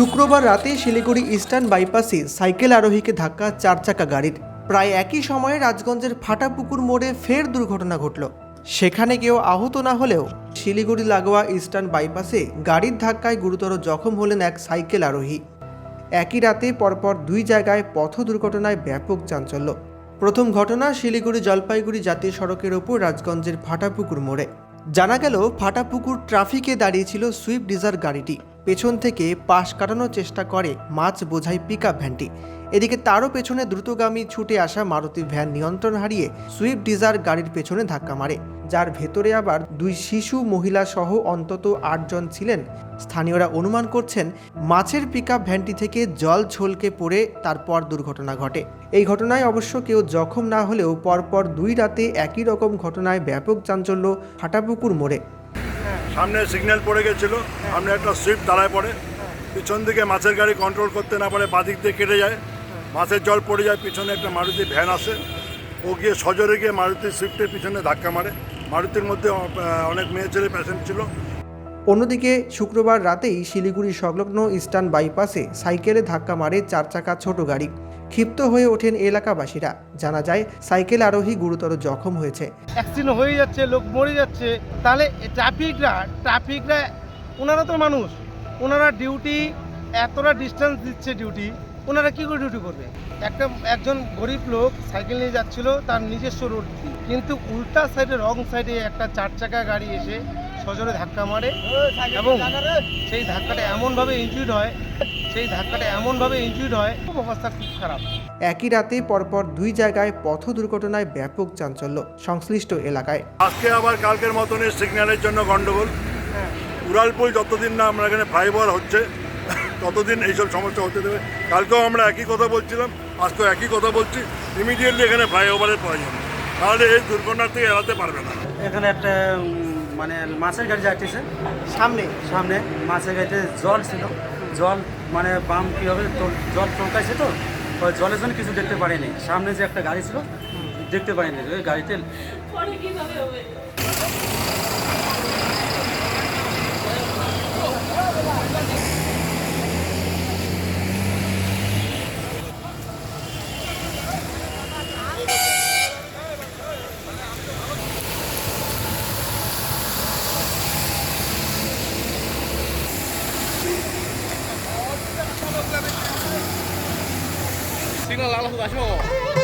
শুক্রবার রাতে শিলিগুড়ি ইস্টার্ন বাইপাসে সাইকেল আরোহীকে ধাক্কা চার চাকা গাড়ির। প্রায় একই সময়ে রাজগঞ্জের ফাটাপুকুর মোড়ে ফের দুর্ঘটনা ঘটল। সেখানে কেউ আহত না হলেও শিলিগুড়ি লাগোয়া ইস্টার্ন বাইপাসে গাড়ির ধাক্কায় গুরুতর জখম হলেন এক সাইকেল আরোহী। একই রাতে পরপর দুই জায়গায় পথ দুর্ঘটনায় ব্যাপক চাঞ্চল্য। প্রথম ঘটনা শিলিগুড়ি জলপাইগুড়ি জাতীয় সড়কের ওপর রাজগঞ্জের ফাটাপুকুর মোড়ে। জানা গেল, ফাটাপুকুর ট্রাফিকে দাঁড়িয়েছিল সুইফট ডিজার গাড়িটি। পেছন থেকে পাশ কাটানোর চেষ্টা করে মাছ বোঝাই পিক ভ্যানটি। এদিকে তারও পেছনে দ্রুতগামী ছুটে আসা মারুতি ভ্যান নিয়ন্ত্রণ হারিয়ে সুইফট ডিজার গাড়ির পেছনে ধাক্কা মারে, যার ভেতরে আবার দুই শিশু মহিলা সহ অন্তত আটজন ছিলেন। স্থানীয়রা অনুমান করছেন, মাছের পিকআপ ভ্যানটি থেকে জল ছলকে পড়ে তারপর দুর্ঘটনা ঘটে। এই ঘটনায় অবশ্য কেউ জখম না হলেও পরপর দুই রাতে একই রকম ঘটনায় ব্যাপক চাঞ্চল্য ফাটাপুকুর মোড়ে। সামনে সিগন্যাল পড়ে গেছিল, সামনে একটা সুইফট দাঁড়ায় পড়ে। পিছন দিকে মাছের গাড়ি কন্ট্রোল করতে না পারে বাদিক দিয়ে কেটে যায়। মাছের জল পড়ে যায়, পিছনে একটা মারুতি ভ্যান আসে। ও গিয়ে সজোরে গিয়ে মারুতি সুইফটের পিছনে ধাক্কা মারে। মারুতির মধ্যে অনেক মেয়ে ছেলে প্যাসেন্ট ছিল। অন্যদিকে শুক্রবার রাতেই শিলিগুড়ি সংলগ্ন ইস্টার্ন বাইপাসে সাইকেলে ধাক্কা মারে চার চাকা ছোট গাড়ি। ক্ষিপ্ত হয়ে ওঠেন এলাকাবাসীরা। জানা যায়, সাইকেল আরোহী গুরুতর জখম হয়েছে। অ্যাক্সিডেন্ট হয়ে যাচ্ছে, লোক মরে যাচ্ছে। তাহলে ট্রাফিকরা ট্রাফিকরা ওনারা তো মানুষ। ওনারা ডিউটি, এতটা ডিস্টেন্স দিচ্ছে ডিউটি। ওনারা কী করে ডিউটি করবে? একটা, একজন গরিব লোক সাইকেল নিয়ে যাচ্ছিল, তার নিজস্ব রোড। কিন্তু উল্টা সাইডে রং সাইডে একটা চার চাকা গাড়ি এসে সজোরে ধাক্কা মারে এবং সেই ধাক্কাটা এমনভাবে ইনজুর্ড হয় সেই ধাক্কাটা এমনভাবে ইনজুর্ড হয় খুব অবস্থা খুব খারাপ। একই রাতে পরপর দুই জায়গায় পথ দুর্ঘটনায় ব্যাপক চাঞ্চল্য সংশ্লিষ্ট এলাকায়। আজকে আবার কালকের মতনই সিগন্যালের জন্য গন্ডগোল। উড়ালপুল যতদিন না আমরা এখানে ফ্লাইওভার হচ্ছে ততদিন এইসব সমস্যা হতে দেবে। কালকেও আমরা একই কথা বলছিলাম আজকেও একই কথা বলছি ইমিডিয়েটলি এখানে ফ্লাইওভারের প্রয়োজন তাহলে এই দুর্ঘটনা থেকে এড়াতে পারবে না। এখানে একটা মানে মাছের গাড়ি যাইতেছে সামনে। সামনে মাছের গাড়িতে জল ছিল। জল মানে বাম কীভাবে জল চমকাইছে তো জলের জন্য কিছু দেখতে পারিনি। সামনে যে একটা গাড়ি ছিল দেখতে পারিনি। ওই গাড়িতে সিগন্যাল লাল হতে আসো